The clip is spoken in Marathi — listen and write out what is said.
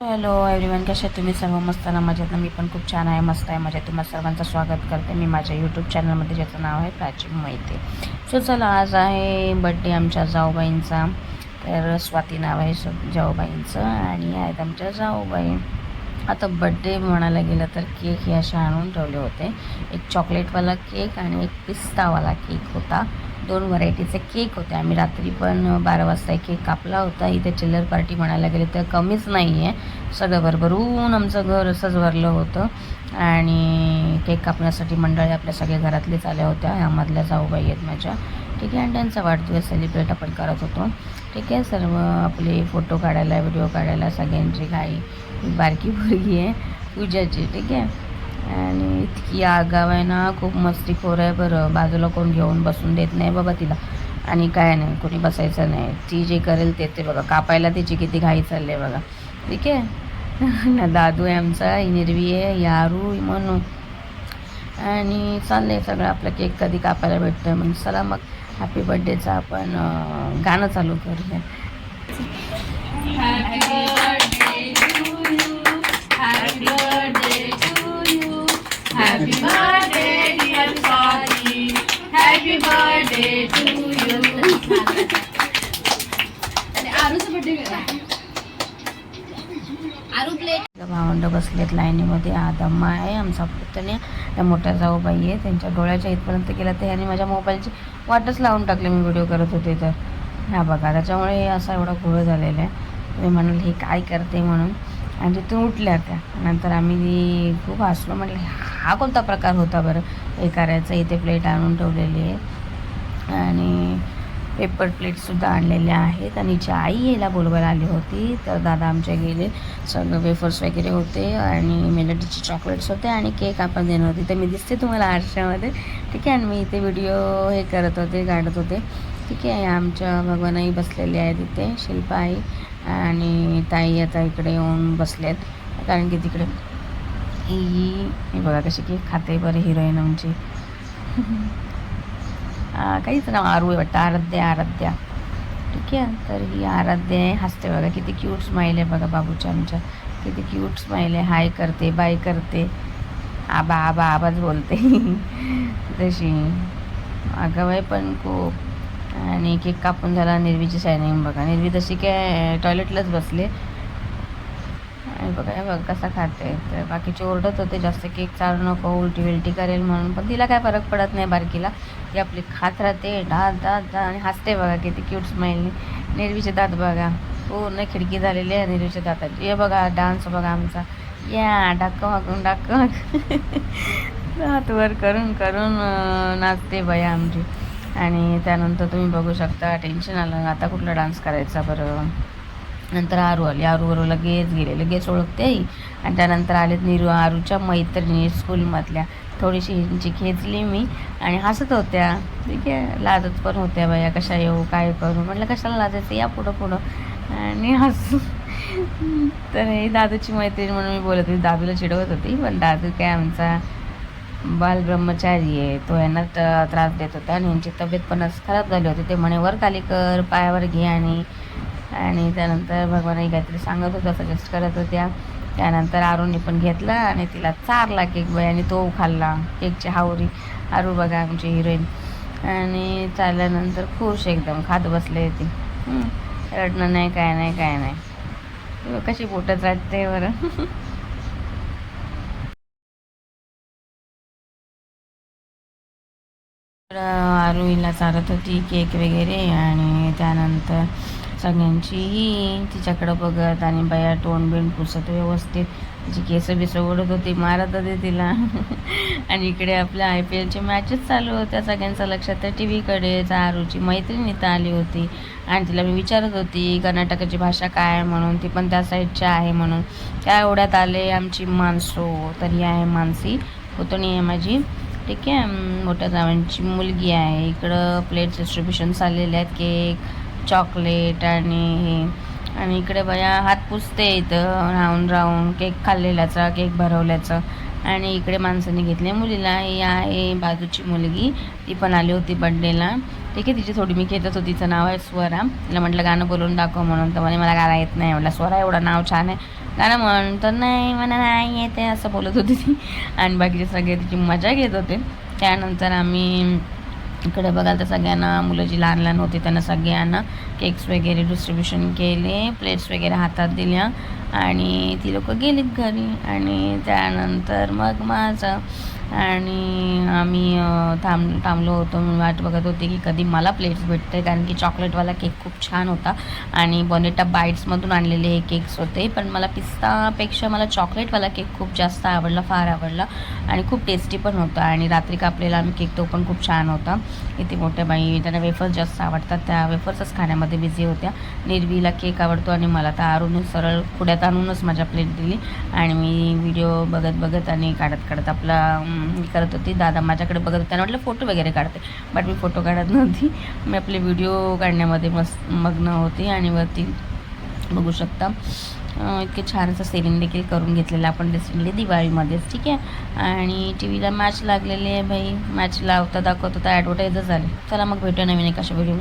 हॅलो एव्हरीवन कशा तुम्ही? सर्व मस्त ना? मजेत ना? मी पण खूप छान आहे. मस्त आहे. मजा तुम्हाला सर्वांचं स्वागत करते मी माझ्या यूट्यूब चॅनलमध्ये ज्याचं नाव आहे प्राची मैते. सो चला आज आहे बड्डे आमच्या जाऊबाईंचा. तर स्वाती नाव आहे सो जाऊबाईंचं आणि आहेत आमच्या जाऊबाई. आता बड्डे म्हणायला गेलं तर केक हे असे आणून ठेवले होते. एक चॉकलेटवाला केक आणि एक पिस्तावाला केक होता. दोन व्हरायटीचे केक होते. आम्ही रात्री पण बारा वाजता एक केक कापला होता. इथे चिल्लर पार्टी म्हणायला गेले तर कमीच नाही आहे सगळं भरभरून आमचं घर असंच भरलं होतं. आणि केक कापण्यासाठी मंडळी आपल्या सगळ्या घरातलेच आल्या होत्या. ह्यामधल्या जाऊबाई आहेत माझ्या. ठीक आहे आणि त्यांचा वाढदिवस सेलिब्रेट आपण करत होतो. ठीक आहे सर्व आपले फोटो काढायला व्हिडिओ काढायला सगळ्यांची घाई बारकी मुलगी आहे पूजाची. ठीक आहे. आणि इतकी आगाव आहे ना खूप मस्तीखोर आहे बरं. बाजूला कोण घेऊन बसून देत नाही बाबा तिला. आणि काय नाही कोणी बसायचं नाही. ती जे करेल ते ते बघा. कापायला तिची किती घाई चालली आहे बघा. ठीक आहे? ना दादू आहे आमचा ही निर्वी आहे यारू म्हणून आणि चाललंय सगळं आपलं केक कधी कापायला भेटतं मग चला मग हॅपी बड्डेचं आपण गाणं चालू करूया. Happy birthday, dear Swati. Happy birthday to you. आणि भावंड बसलेत लाईनीमध्ये. आदम्मा आहे आमचा पुतण्या. त्या मोठ्या जाऊबाई आहे त्यांच्या डोळ्याच्या इथपर्यंत गेला तर ह्याने माझ्या मोबाईलची वाटच लावून टाकली. मी व्हिडिओ करत होते तर. ह्या बघा त्याच्यामुळे हे असा एवढा घोळ झालेला आहे. मी म्हणाल हे काय करते? म्हणून. आणि तिथून उठल्या त्या. नंतर आम्ही खूप हसलो. म्हटलं हा कोणता प्रकार होता बरं? हे करायचं इथे प्लेट आणून ठेवलेली आहे. आणि पेपर प्लेटसुद्धा आणलेल्या आहेत. आणि जी आई याला बोलवायला आली होती तर दादा आमचे गेले. सगळं वेफर्स वगैरे होते आणि मेलडीचे चॉकलेट्स होते आणि केक आपण देणार होते. तर मी दिसते तुम्हाला आरशामध्ये. ठीक आहे आणि मी इथे व्हिडिओ हे करत होते काढत होते. ठीक आहे आमच्या भगवानही बसलेले आहेत इथे शिल्पा आई आणि ताई आता इकडे येऊन बसलेत. कारण की तिकडे ई हे बघा कशी केक खाते बरं हिरोईन आमची. काहीच नाव आरू आहे वाटतं. आराध्या आराध्या. ठीक आहे तर ही आराध्या आहे. हसते बघा किती क्यूट स्माईल आहे बघा बाबूच्या आमच्या. किती क्यूट स्माईल आहे. हाय करते बाय करते. आबा आबा आबाच बोलते. तशी. अगं पण खूप. आणि केक कापून झाला निर्वीची शायनिंग बघा. निर्वी तशी काय टॉयलेटलाच बसले. आणि बघा हे बघ कसा खाते. तर बाकीचे ओरडत होते जास्त केक चालू नको उलटी विलटी करेल म्हणून. पण तिला काय फरक पडत नाही बारकीला. ती आपली खात राहते दात दात आणि हसते बघा किती क्यूट स्माईल निर्वीचे दात बघा. पूर्ण खिडकी झालेली आहे निर्वीच्या दातात. हे बघा डान्स बघा आमचा. या डाक मागून डाक दात वर करून करून नाचते बया आमची. आणि त्यानंतर तुम्ही बघू शकता टेन्शन आलं. आता कुठला डान्स करायचा बरं? नंतर आरू आली. आरूवर लगेच गेले लगेच ओळखते आई. आणि त्यानंतर आलेत निरू आरूच्या मैत्रिणी स्कूलमधल्या. थोडीशी हिंची खेचली मी. आणि हसत होत्या. ठीक आहे लाजत पण होत्या बाया. कशा येऊ काय करू? म्हटलं कशाला लाजायचं? या पुढं पुढं. आणि हसू तर हे दादूची मैत्रीण म्हणून मी बोलत होती. दादूला चिडवत होती. पण दादू काय आमचा बालब्रह्मचारी आहे. तो यांना त्रास देत होता. आणि यांची तब्येत पण खराब झाली होती. ते म्हणे वर खाली कर पायावर घे आणि आणि त्यानंतर भगवानही काहीतरी सांगत होता सजेस्ट करत होत्या. त्यानंतर आरूने पण घेतला आणि तिला चारला केक बाई आणि तो खाल्ला केकची हावरी. आरू बघा आमची हिरोईन आणि चालल्यानंतर खुश एकदम खात बसले ती. रडणं नाही काय नाही काय नाही. कशी पोटच राहते बरं. तर आरू हिला चालत होती केक वगैरे. आणि त्यानंतर सगळ्यांचीही तिच्याकडं बघत आणि बाया तोंड बिंड पुसत व्यवस्थित. तिची केस बिस ओढत होती मारत होते तिला. आणि इकडे आपल्या आय पी एलचे मॅचेस चालू होत्या सगळ्यांचं लक्ष त्या टी व्हीकडे आरूची मैत्रीण इथं आली होती. आणि तिला मी विचारत होती कर्नाटकाची भाषा काय आहे म्हणून? ती पण त्या साईडची आहे म्हणून. त्या एवढ्यात आले आमची माणसो तर ही आहे मानसी. पुतणी आहे माझी. ठीक आहे. मोठ्या जावांची मुलगी आहे. इकडं प्लेट्स डिस्ट्रीब्युशन चाललेले आहेत. केक चॉकलेट आणि हे. आणि इकडे बया हात पुसते इथं राहून राहून केक खाल्लेल्याचा केक भरवल्याचं. आणि इकडे माणसाने घेतले मुलीला. ही आहे बाजूची मुलगी. ती पण आली होती बड्डेला ठीक आहे तिची थोडी मी घेतच होती. तिचं नाव आहे स्वरा. तिला म्हटलं गाणं बोलून दाखव म्हणून. तर म्हणे मला गाणं येत नाही. म्हटलं स्वरा एवढं नाव छान आहे. गाणं म्हणून तर नाही मला नाही येते असं बोलत होती ती. आणि बाकीचे सगळे तिची मजा घेत होते. त्यानंतर आम्ही इकडे बघाल तर सगळ्यांना मुलं जी लहान लहान होती त्यांना सगळ्यांना केक्स वगैरे डिस्ट्रीब्युशन केले प्लेट्स वगैरे हातात दिल्या आणि ती लोकं गेलीत घरी आणि त्यानंतर मग माझं आणि आम्ही थांब थांबलो होतो. मी वाट बघत होते की कधी मला प्लेट्स भेटते कारण की चॉकलेटवाला केक खूप छान होता. आणि बॉनेटा बाईट्समधून आणलेले हे केक्स होते. पण मला पिस्तापेक्षा मला चॉकलेटवाला केक खूप जास्त आवडला फार आवडला. आणि खूप टेस्टी पण होता. आणि रात्री कापलेला आम्ही केक तो पण खूप छान होता. इथे मोठ्या बाई त्यांना वेफर्स जास्त आवडतात. त्या वेफर्सच खाण्यामध्ये बिझी होत्या. निर्वीला केक आवडतो आणि मला तर आरून सरळ पुढ्यात आणूनच माझ्या प्लेट दिली. आणि मी व्हिडिओ बघत बघत आणि काढत काढत आपला मी हे करत होती. दादा माझ्याकडे बघत होते त्यांना म्हटलं फोटो वगैरे काढते. बट मी फोटो काढत नव्हती. मी आपले व्हिडिओ काढण्यामध्ये मस्त मग्न होती आणि वरती बघू शकता. इतके छान असं सेलिंग देखील करून घेतलेलं आपण रिसेंटली दिवाळीमध्येच ठीक आहे? आणि टी व्हीला मॅच लागलेली आहे भाई मॅच लावता दाखवत होता ॲडव्हर्टाईजच झाली चला मग भेटूया नवीन एका व्हिडिओ